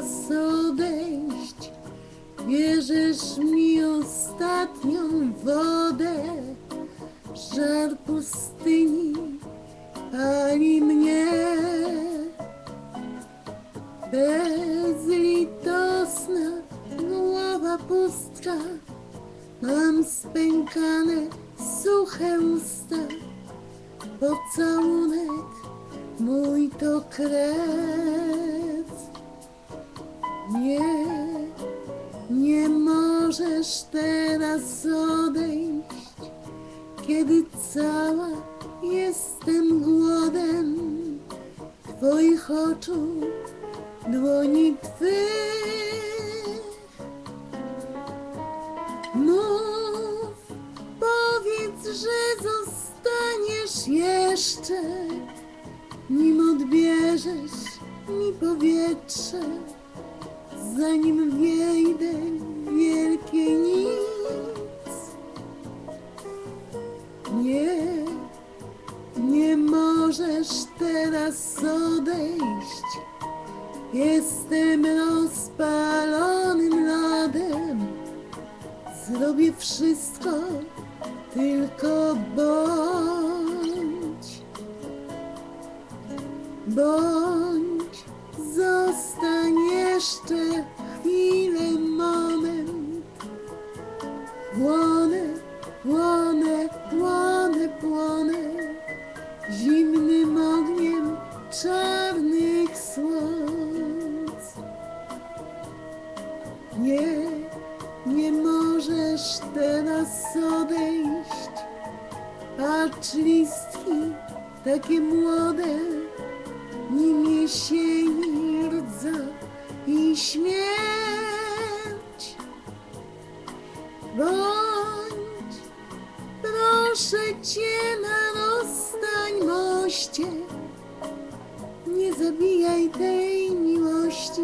czas odejść. Bierzesz mi ostatnią wodę, żar pustyni pali mnie. Bezlitosna głowa pustka, mam spękane suche usta, pocałunek mój to krew. Nie, nie możesz teraz odejść, kiedy cała jestem głodem Twoich oczu, dłoni Twych. Mów, powiedz, że zostaniesz jeszcze, nim odbierzesz mi powietrze, zanim wejdę w wielkie nic. Nie, nie możesz teraz odejść. Jestem rozpalonym lodem. Zrobię wszystko, tylko bądź. Bądź, zostań jeszcze chwilę, moment. Płonę, płonę, płonę, płonę zimnym ogniem czarnych słońc. Nie, nie możesz teraz odejść. Patrz listki, takie młode, nim jesieni rdza i śmierć. Bądź, proszę cię na rozstań moście, nie zabijaj tej miłości,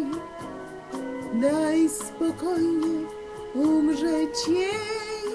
daj spokojnie umrzeć jej.